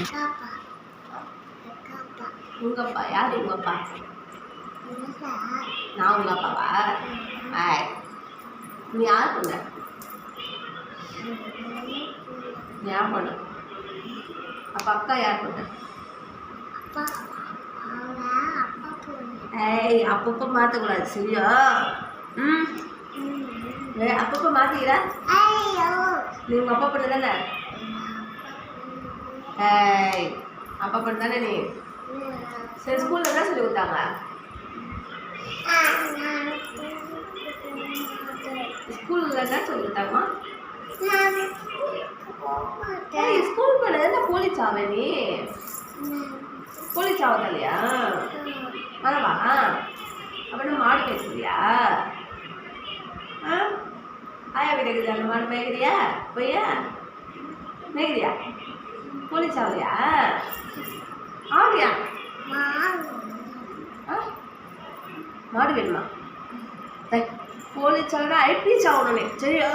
காப்பா காப்பா உங்க அப்பா யார் உங்க அப்பா இல்லைப்பா நான் உங்க அப்பாவா ஆய் நீ யார் பொண்ணு? யார் பொண்ணு? அப்போ அக்கா யார் பொண்ணு? ஏய் அப்பப்போ மாற்றக்கூடாது சரியா? ம். ஏய் அப்பப்போ மாற்றிக்கிற நீ உங்கள் அப்பா பொண்ணு தானே? அப்பா பண்ண தானே நீ? சரி ஸ்கூலில் என்ன சொல்லி கொடுத்தாங்க? ஸ்கூலில் என்ன சொல்லி கொடுத்தாங்கம்மா ஸ்கூல் போனது என்ன போலீஸ் நீ? போலீஸ் இல்லையா வரவா? அப்போ நம்ம மாடு பேசுறியா? ஆ? ஆயா வீட்டுக்கு அந்த மாடு மேய்கிறியா? பொய்யா? மேய்கிறியா? போலீஸ் ஆகுறியா ஆகுறியா ஆ? மாடு வேணுமா? போலீஸ் ஆகணும் ஐபிஎஸ் ஆகணும் சரியா?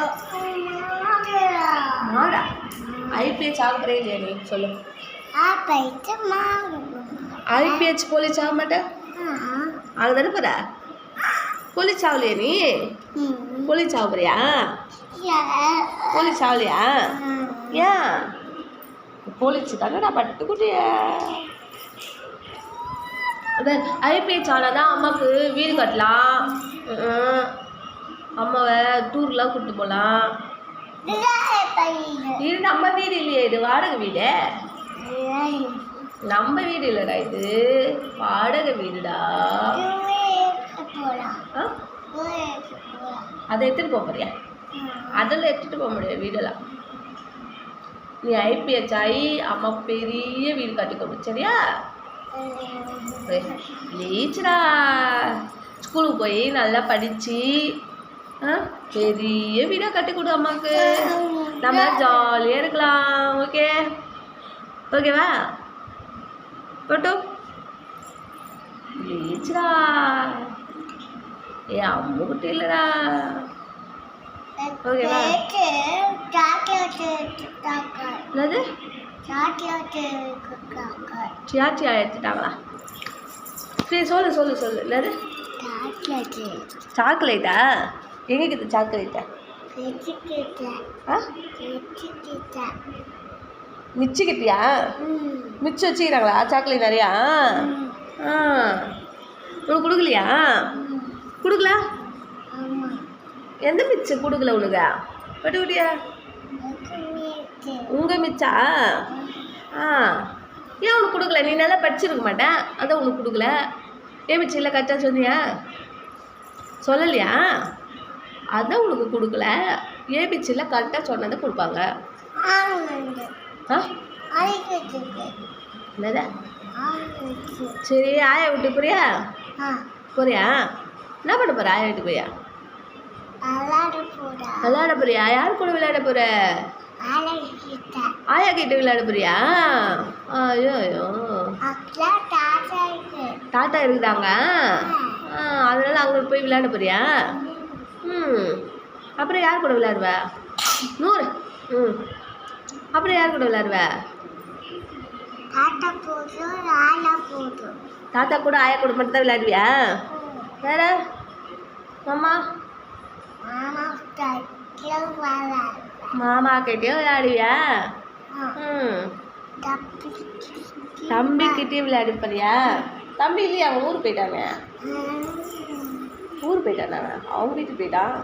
மாடா? ஐபிஎஸ் ஆகுறே இல்லையா நீ? சொல்லு. ஐபிஎஸ் போலீஸ் ஆக மாட்டேன் அது தானே போற? போலீஸ் ஆகலையா நீ? போலீஸ் ஆக போறியா போலீஸ் ஆகலையா ஏன்? போலீஸ் தானடா பட்டுக்குட்டிய அதான் ஐபிஎஸ் ஆனால் தான் அம்மாவுக்கு வீடு கட்டலாம். அம்மாவை டூர்லாம் கூப்பிட்டு போகலாம் இது நம்ம வீடு இல்லையே இது வாடகை வீடு? நம்ம வீடு இல்லைடா இது. வாடகை வீடுடா. ஆ அதை எடுத்துகிட்டு போக போறியா? அதெல்லாம் எடுத்துகிட்டு போக முடியாது வீடெல்லாம். நீ ஐபிஎஸ் ஆகி அம்மா பெரிய வீடு கட்டி கொடு சரியா ப்ளீஸ்டா ஸ்கூலுக்கு போய் நல்லா படித்து பெரிய வீடாக கட்டி கொடு அம்மாவுக்கு நம்ம ஜாலியாக இருக்கலாம் ஓகே? ஓகேவா? போட்டு. ப்ளீஸ்டா ஏ அம்மு குட்டி இல்லைடா ஓகேவா? என்னது? சியாச்சியா எடுத்துட்டாங்களா? சரி சொல்லு சொல்லு சொல்லு. என்னது? சாக்லேட்டா? எங்கே இருக்குது சாக்லேட்டா? மிச்சிக்கிட்டியா? மிச்சம் வச்சுக்கிறாங்களா? சாக்லேட் நிறையா? ஆ. உனக்கு கொடுக்கலையா? கொடுக்கல? எந்த மிச்சம் கொடுக்கல உனக்கு? பட்டு குட்டியா உங்கள் மிச்சா? ஆ. ஏன் உனக்கு கொடுக்கல? நீ நல்லா படிச்சிருக்க மாட்டேன் அதான் உனக்கு கொடுக்கல. ஏன் மிச்சம் இல்லை கரெக்டாக சொன்னியா? சொல்லலையா? அதான் உனக்கு கொடுக்கல. ஏபிச்சியில் கரெக்டாக சொன்னதை கொடுப்பாங்க. ஆ? என்னது? சரி ஆயா விட்டு போறியா? போறியா? என்ன பண்ண போற? ஆயா வீட்டு போயா விளையாட போறியா? யார் கூட விளையாட போற? ஆயா கிட்ட விளையாட போறியா ஐயோ. ஐயோ டாட்டா இருக்குதாங்க? அதனால அங்கே போய் விளையாட போறியா ம். அப்புறம் யார் கூட விளையாடுவ? நூறு. ம். அப்புறம் யார் கூட விளையாடுவ? தாத்தா கூட ஆயா கூட மட்டும் தான் விளையாடுவியா? வேற? அம்மா மாமா மாமா கிட்டேயும் விளையாடுவியா? ம். தம்பி கிட்டேயும் விளையாடிப்பறியா தம்பி இல்லையா? அவன் ஊர் போயிட்டாங்க. ஊர் போயிட்டானா? அவங்க வீட்டுக்கு போயிட்டான்